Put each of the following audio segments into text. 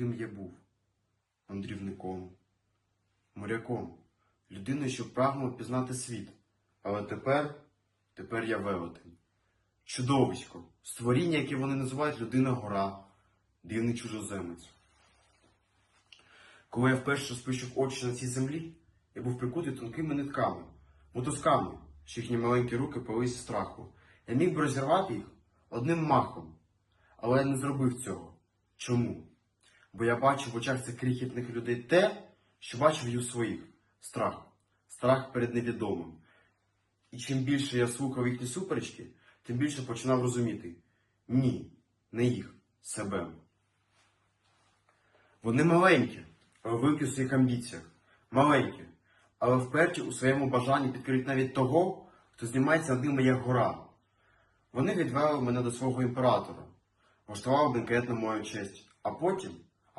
ким я був? Мандрівником, моряком, людиною, що прагнула пізнати світ. Але тепер, тепер я велетень. Чудовисько, створіння, яке вони називають людина гора, дивний чужоземець. Коли я вперше спищив очі на цій землі, я був прикутий тонкими нитками, мотузками, що їхні маленькі руки пились з страху. Я міг би розірвати їх одним махом, але я не зробив цього. Чому? Бо я бачив в очах цих крихітних людей те, що бачив і у своїх страх, страх перед невідомим. І чим більше я слухав їхні суперечки, тим більше починав розуміти ні, не їх, себе. Вони маленькі, але великі у своїх амбіціях, маленькі, але вперті у своєму бажанні підкорити навіть того, хто знімається над ними як гора. Вони відвели мене до свого імператора, влаштували бенкет на мою честь, а потім,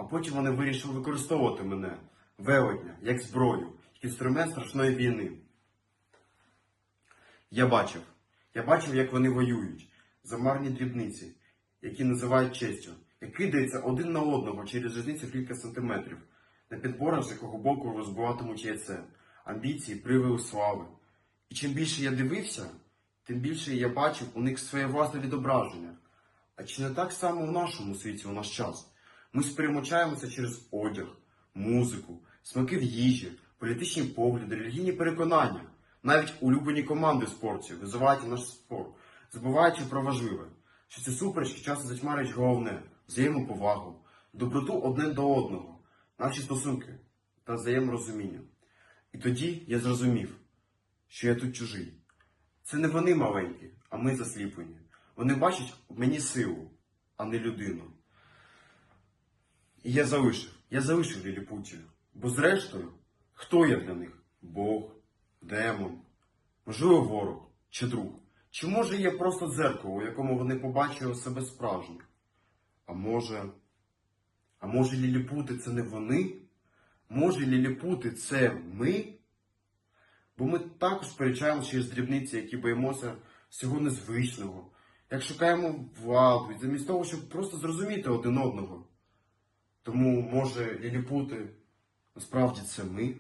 а потім вони вирішили використовувати мене, велетня, як зброю, як інструмент страшної війни. Я бачив, я бачив, як вони воюють, за марні дрібниці, які називають честю, як кидаються один на одного через різницю кілька сантиметрів, на підборах, з якого боку розбиватимуть яйце, амбіції, привили слави. І чим більше я дивився, тим більше я бачив у них своє власне відображення. А чи не так само в нашому світі у наш час? Ми спрямочаємося через одяг, музику, смаки в їжі, політичні погляди, релігійні переконання, навіть улюблені команди в визивають наш спор, забуваючи про важливе, що ці суперечки часто затьмарюють головне взаємоповагу, доброту одне до одного, наші стосунки та взаєморозуміння. І тоді я зрозумів, що я тут чужий. Це не вони маленькі, а ми засліплені. Вони бачать в мені силу, а не людину. І я залишив, я залишив ліліпутію. Бо зрештою, хто я для них? Бог, демон, можливо, ворог чи друг. Чи може є просто дзеркало, у якому вони побачили себе справжніх? А може, а може ліліпути це не вони? Може ліліпути це ми? Бо ми також сперечаємося через дрібниці, які боїмося всього незвичного, як шукаємо владу, замість того, щоб просто зрозуміти один одного. Тому, може, ліліпути насправді це ми?